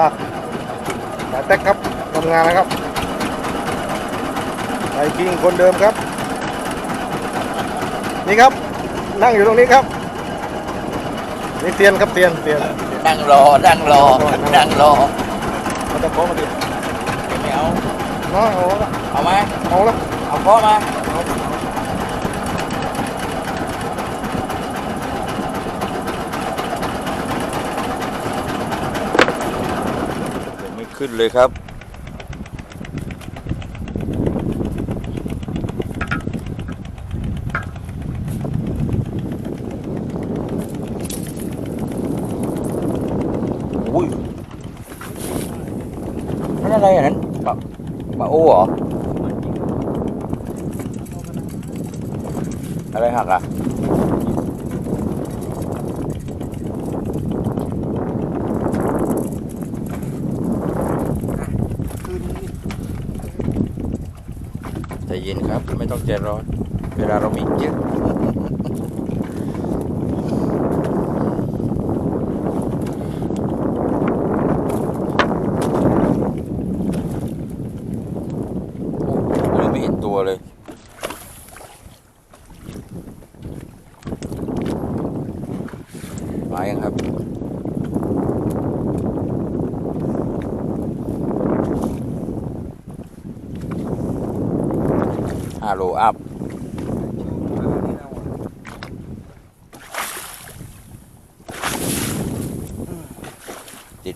ลากสายแท็กครับทำงานนะครับไอ้กิ้งคนเดิมครับ นี่ครับนั่งอยู่ตรงนี้ครับ นี่เตียนครับเตียนเตียนนั่งรอนั่งรอนั่งรอมันจะโค้มาดิเอาน้ยเอาเอาไหมเอาละเอาโกมา ขึ้นเลยครับ อุ้ยนั่นอะไรอะนั้นปลาปลาโอ้เหรอ อะไรหักอะ เย็นครับ ไม่ต้องใจร้อน เวลาเรามีเยอะ โอ้โหยังไม่เห็นตัวเลย มายังครับ ฮัลโหลอัพ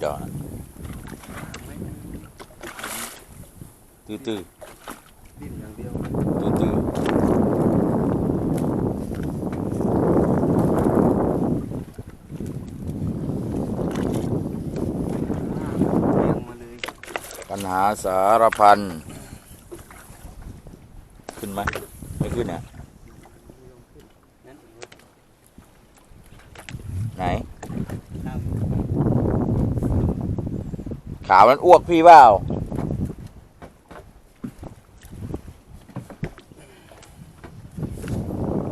ติดเหรอตื้อตื้อดิ้นอย่างเดียวตื้อตื้อเลี้ยงมาเลยปัญหาสารพัน ขึ้นไหมไม่ขึ้นอะไหน ขาวมันอ้วกพี่เปล่า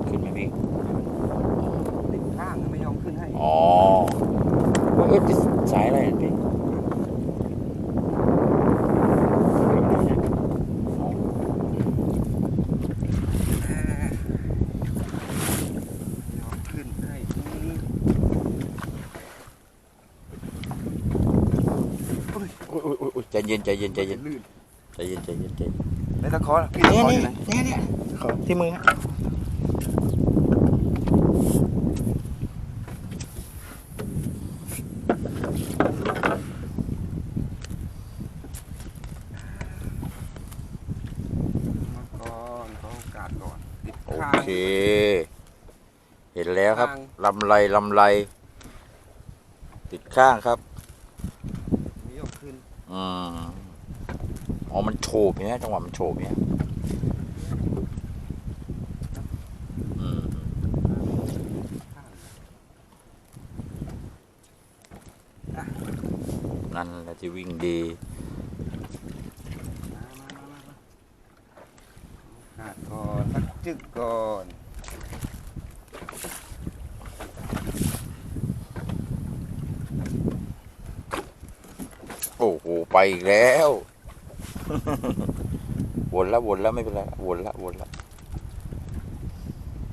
ขึ้นไหมพี่ ติดข้างไม่ยอมขึ้นให้ อ๋อว่าเอ๊ะจะสายอะไรอะพี่อ๋อ ยอมขึ้นให้ อุ๊ยอุ๊ยอุ๊ ยอุ๊ยใจเย็นใจเย็นใจเย็นลื่นใจเย็นใจเย็นใจเย็นในตะขอพี่ตะขออยู่ไหนเนี่ยเนี่ยขอที่มือฮะมาก่อนขอโอกาสก่อนติดโอข้างเค เห็นแล้วครับข้างลำไรลำไร ติดข้างครับไม่ยอมขึ้น อืมอ๋อ มันโฉบเนี่ยจังหวะมันโฉบเนี่ยนั่นแหละที่วิ่งดีมามามามามาโอกาสก่อนสักจึกก่อน โอ้โห ไปอีกแล้ว วนแล้ววนแล้วไม่เป็นไรวนละวนละ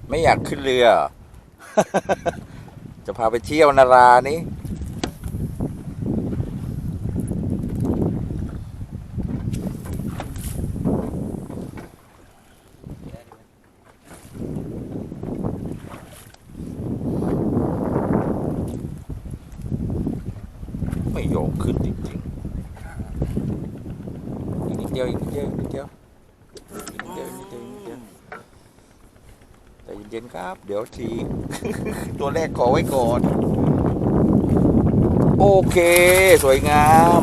ไม่อยากขึ้นเรือ จะพาไปเที่ยวนารานี่ไม่ยอมขึ้นจริงๆ ดียวอีกนิดเดียวอีกนิดเดียวอีกนิดเดียวอีกนิดเดียวอีกนิดเดียวใจเย็นๆครับ เดี๋ยวทีตัวแรกขอไว้ก่อน โอเค สวยงาม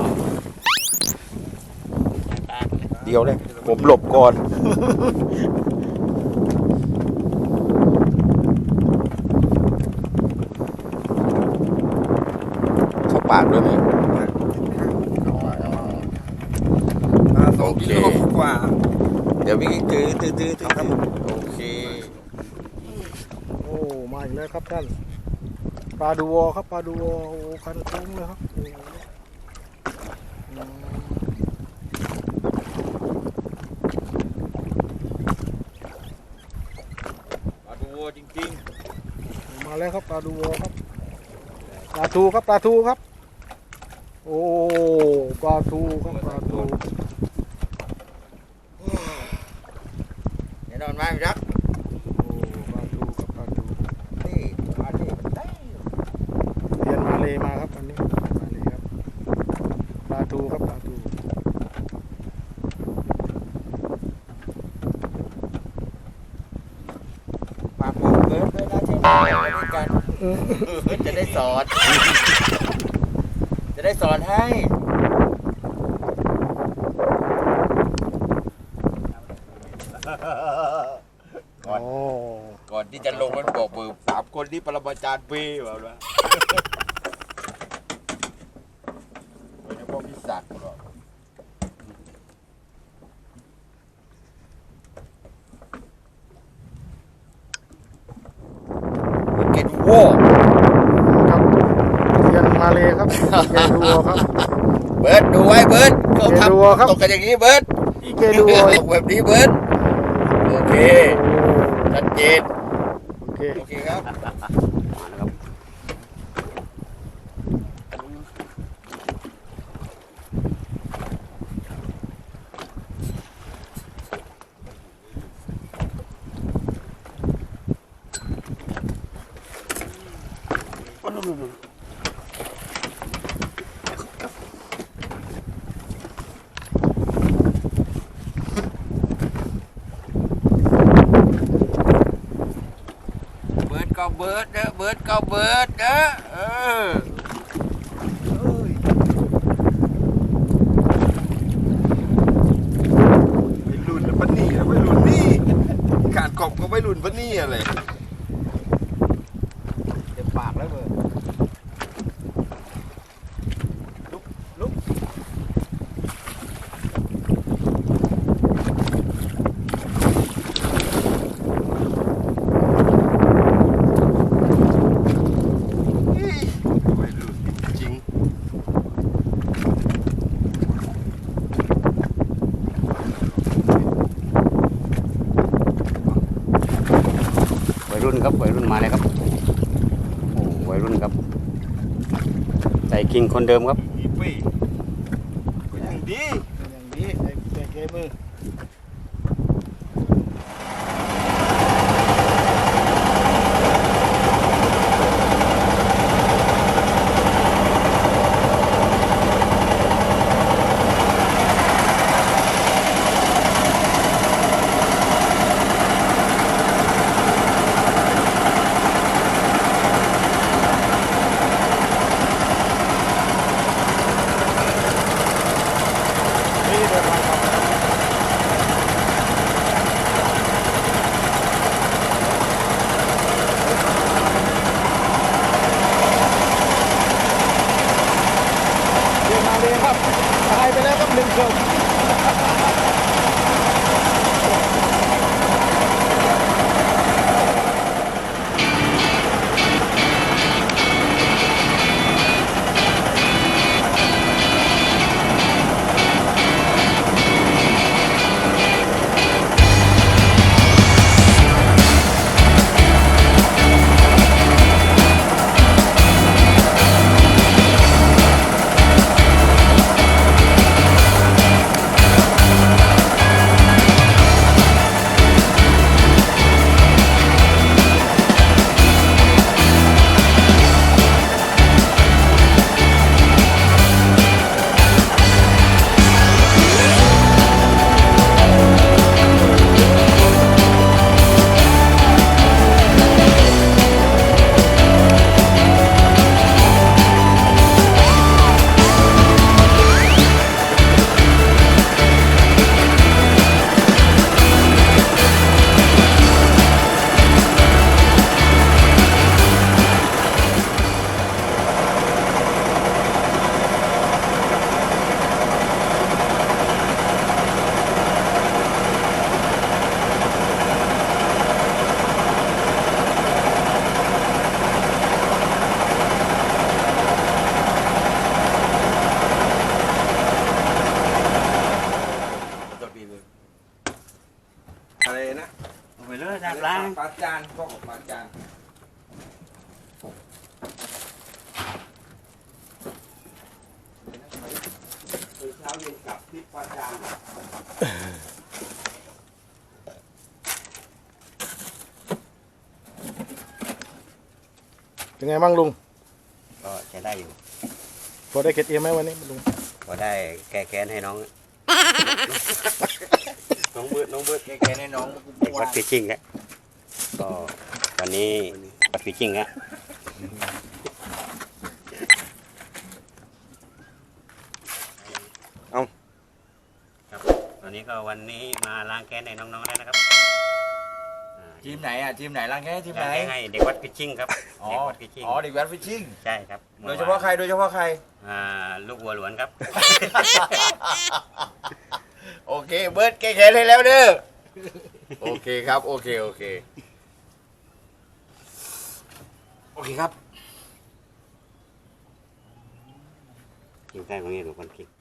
เดี๋ยวเลยผมหลบก่อนเข้าปากด้วยไหม เดี๋ยวพี่งตื้อตื้อตื้อตื้อครับโอเคโอ้มาอีกแล้วครับท่านปลาดูวอครับปลาดูวอโอ้คันตุ้งเลยครับปลาดูวอจริงๆมาแล้วครับปลาดูวอครับปลาทูครับปลาทูครับ โอ้ปลาทูครับปลาทู อนไหมพี่รักโอ้ปลาทูครับปลาทูนี่มาที่ได้เรียนมาเลยมาครับวันนี้มาเลยครับปลาทูครับปลาทูฝากบอกเบิร์ดด้วยนะที่มาด้วยกันจะได้สอน จะได้สอนให้ ก่อน โอ้ ก่อน ที่จะลงมันบอกเบอร์สามคนที่ปรมาจารย์เป้แบบว่าโดยเฉพาะพี่ศักดิ์บอกเก็ตโว้ครับเรียนมาเลยครับเรียนดูโวครับเบิร์ดดูไว้เบิร์ดเขาเกดัวครับทำตกกันอย่างนี้เบิร์ดเกดูโวตกแบบนี้เบิร์ดโอเคชัดเจน โอเค โอเคครับ เบิร์ดเด้อเบิร์ดก็เบิร์ดเด้อเอ้ย ไม่รุ่นปะนี่ไม่รุ่นนี่ขาดกบก็ไม่รุ่นปะนี่อะไร เต็มปากแล้วเบิร์ดลุกลุก ไม่รุ่นจริง วัยรุ่น ครับวัยรุ่นมาเลยครับโอ้วัยรุ่นครับใจกิงคนเดิมครับอีปี้ก็ยังดีอย่ ช้าเย็นกลับที่ปลาจานเป็นไงบ้างลุง ก็ใช้ได้อยู่ พอได้เก็ดเอ็มไหมวันนี้ลุง พอได้แก้แค้นให้น้อง น้องเบิร์ดน้องเบิร์ดแกๆให้น้องเด็กวัดฟิชชิ่งครับก็วันนี้วัดฟิชชิ่งฮะครับตอ นนี้ก็วันนี้มาล้างแค้นให้น้องๆแล้วนะครับอ่าทีมไหนอะทีมไหนรังแค่ทีมไหนล้างแค้นให้เด็กวัดฟิชชิ่งครับอ๋อเด็กวัดฟิชชิ่งอ๋อเด็กแวดฟิชชิ่งใช่ครับโดยเฉพาะใครโดยเฉพาะใครอ่าลูกวัวหลวนครับ โอเคเบิร์ดแกๆให้แล้วเด้อโอเคครับ โอเคโอเคโอเคครับกินได้ตรงนี้หรือคนกิน